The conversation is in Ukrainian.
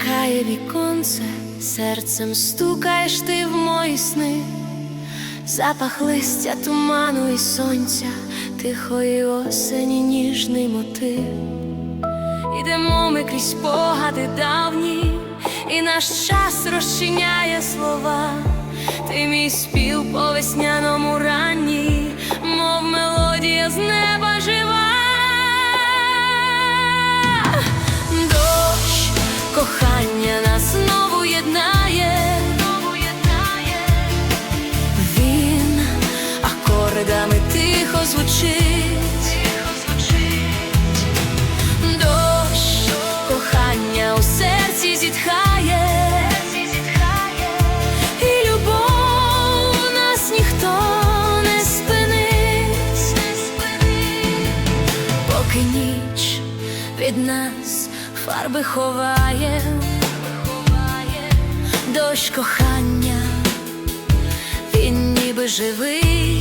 чекає віконце, серцем стукаєш ти в мої сни, запах листя, туману і сонця, тихої осені ніжний мотив. Ідемо ми крізь спогади давні, і наш час розчиняє слова. Ти мій спів по весняному ранні, мов мелодія з неба від нас фарби ховає, дощ кохання, він ніби живий,